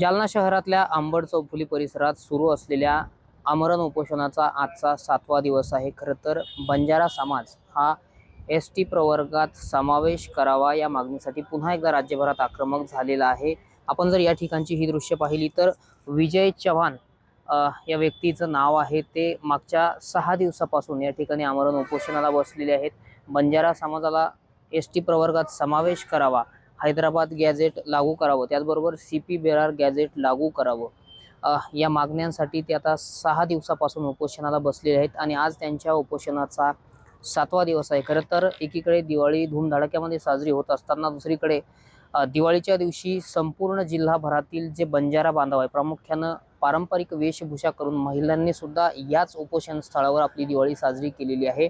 जालना शहरातल्या आंबड चौफुली परिसरात सुरू असलेल्या आमरण उपोषणाचा आजचा सातवा दिवस आहे. खरं तर बंजारा समाज हा एस टी प्रवर्गात समावेश करावा या मागणीसाठी पुन्हा एकदा राज्यभरात आक्रमक झालेला आहे. आपण जर या ठिकाणची ही दृश्य पाहिली तर विजय चव्हाण या व्यक्तीचं नाव आहे. ते मागच्या सहा दिवसापासून या ठिकाणी आमरण उपोषणाला बसलेले आहेत. बंजारा समाजाला एस टी प्रवर्गात समावेश करावा हैदराबाद गॅझेट लागू करावं. त्याचबरोबर सी पी बेरार गॅझेट लागू करावं. या मागण्यांसाठी ते आता सहा दिवसापासून उपोषणाला बसलेले आहेत आणि आज त्यांच्या उपोषणाचा सातवा दिवस आहे. खरं तर एकीकडे दिवाळी धूमधडाक्यामध्ये साजरी होत असताना दुसरीकडे दिवाळीच्या दिवशी संपूर्ण जिल्हाभरातील जे बंजारा बांधव आहे प्रामुख्यानं पारंपरिक वेशभूषा करून महिलांनी सुद्धा याच उपोषण स्थळावर आपली दिवाळी साजरी केलेली आहे.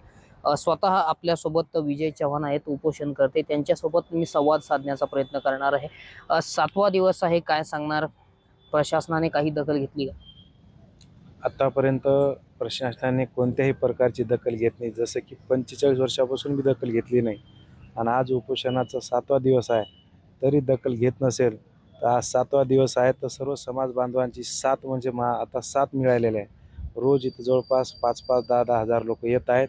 स्वतः आपल्यासोबत विजय चव्हाण आहेत उपोषण करते. त्यांच्यासोबत मी संवाद साधण्याचा प्रयत्न करणार आहे. सातवा दिवस आहे काय सांगणार? प्रशासनाने काही दखल घेतली का? आतापर्यंत प्रशासनाने कोणत्याही प्रकारची दखल घेत नाही. जसं की पंचेचाळीस वर्षापासून मी दखल घेतली नाही. आणि आज उपोषणाचा सातवा दिवस आहे. तरी दखल घेत नसेल तर आज सातवा दिवस आहे. तर सर्व समाज बांधवांची साथ म्हणजे मा आता साथ मिळालेली आहे. रोज इथं जवळपास पाच पाच दहा दहा हजार लोक येत आहेत.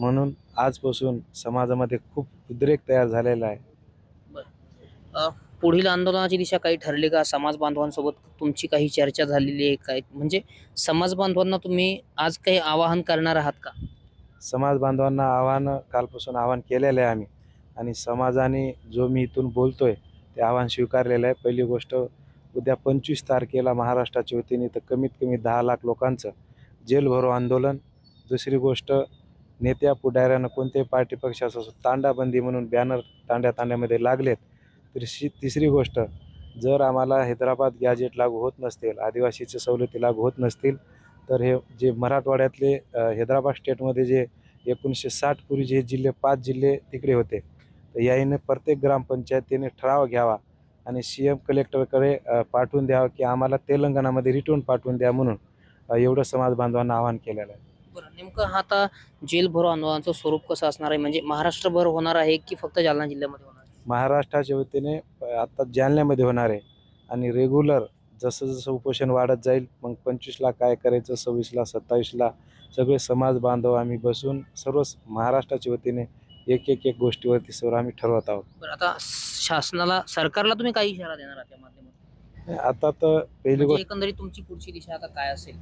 म्हणून आजपासून समाजामध्ये खूप उद्रेक तयार झालेला आहे. अ, पुढील आंदोलनाची दिशा काही ठरली का? समाज बांधवांसोबत तुमची काही चर्चा झालेली आहे काय? म्हणजे समाज बांधवांना तुम्ही आज काही आवाहन करणार आहात का? समाज बांधवांना आव्हान कालपासून आवाहन केलेलं आहे आम्ही. आणि समाजाने जो मी इथून बोलतोय ते आव्हान स्वीकारलेलं आहे. पहिली गोष्ट उद्या पंचवीस तारखेला महाराष्ट्राच्या वतीने तर कमीत कमी दहा लाख लोकांचं जेल भरो आंदोलन. दुसरी गोष्ट नेत्या पुढाऱ्यानं कोणत्याही पार्टी पक्ष असो तांडाबंदी म्हणून बॅनर तांड्या तांड्यामध्ये लागलेत तर शी तिसरी गोष्ट जर आम्हाला हैदराबाद गॅजेट लागू होत नसतील आदिवासीचे सवलती लागू होत नसतील तर हे जे मराठवाड्यातले हैदराबाद स्टेटमध्ये जे एकोणीसशे साठपूर्वी जे जिल्हे पाच जिल्हे तिकडे होते तर याईने प्रत्येक ग्रामपंचायतीने ठराव घ्यावा आणि सी एम कलेक्टरकडे पाठवून द्यावं की आम्हाला तेलंगणामध्ये रिटर्न पाठवून द्या म्हणून एवढं समाज बांधवांना आवाहन केलेलं आहे. बरं नेमकं हा आता जेल भरो आंदोलनाचं स्वरूप कसं असणार आहे? म्हणजे महाराष्ट्रभर होणार आहे की फक्त जालना जिल्ह्यामध्ये होणार आहे? महाराष्ट्राच्या वतीने आता जालन्यामध्ये होणार आहे. आणि रेग्युलर जसं जसं उपोषण वाढत जाईल मग पंचवीसला काय करायचं सव्वीसला सत्तावीसला सगळे समाज बांधव आम्ही बसून सर्व महाराष्ट्राच्या वतीने एक एक एक गोष्टीवरती सर्व आम्ही ठरवत आहोत. बरं आता शासनाला सरकारला तुम्ही काही इशारा देणार आहात त्या माध्यमातून? आता तर पहिली म्हणजे गोष्ट एकंदरीत तुमची पुढची दिशा आता काय असेल?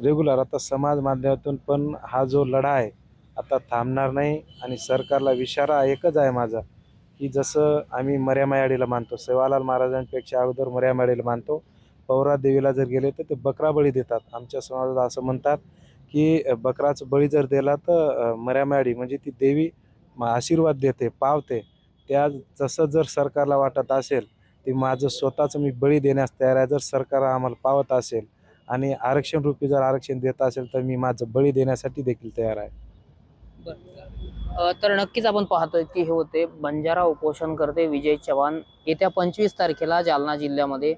रेग्युलर. आता समाज माध्यमातून पण हा जो लढा आहे आता थांबणार नाही आणि सरकारला विचारा एकच आहे माझा की जसं आम्ही मर्यामायाडीला मानतो सेवालाल महाराजांपेक्षा अगोदर मर्यामायाडीला मानतो पौरा देवीला जर गेले तर ते बकरा बळी देतात. आमच्या समाजात असं म्हणतात की बकराचं बळी जर दिला तर अ, मर्यामायाडी म्हणजे ती देवी आशीर्वाद देते पावते. त्या जसं जर सरकारला वाटत असेल ते माझं स्वतःचं मी बळी देण्यास तयार आहे जर सरकार आम्हाला पावत असेल आणि आरक्षण रूपी जर आरक्षण देत असेल तर मी माझं बळी देण्यासाठी देखील तयार आहे. अ, तर नक्कीच आपण पाहतोय की हे होते बंजारा उपोषण करते विजय चव्हाण. येत्या पंचवीस तारखेला जालना जिल्ह्यामध्ये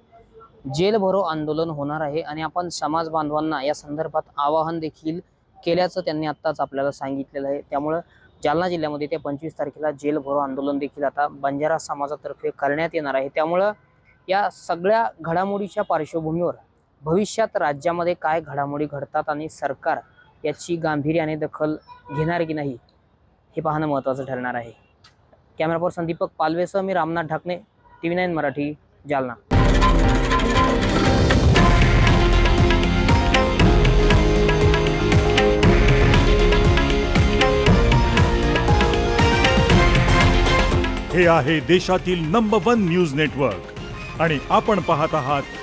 जेल भरो आंदोलन होणार आहे आणि आपण समाज बांधवांना या संदर्भात आवाहन देखील केल्याचं त्यांनी आत्ताच आपल्याला सांगितलेलं आहे. त्यामुळं जालना जिल्ह्यामध्ये त्या पंचवीस तारखेला जेल भरो आंदोलन देखील आता बंजारा समाजातर्फे करण्यात येणार आहे. त्यामुळं या सगळ्या घडामोडीच्या पार्श्वभूमीवर भविष्यात राज्यामध्ये काय घडामोडी घडतात आणि सरकार याची गांभीर्याने दखल घेणार की नाही हे पाहणं महत्त्वाचं ठरणार आहे. कॅमेरा पर्सन दीपक पालवेसह मी Ramnath Dhakne T V nine Marathi Jalna. हे आहे देशातील नंबर वन न्यूज नेटवर्क आणि आपण पाहत आहात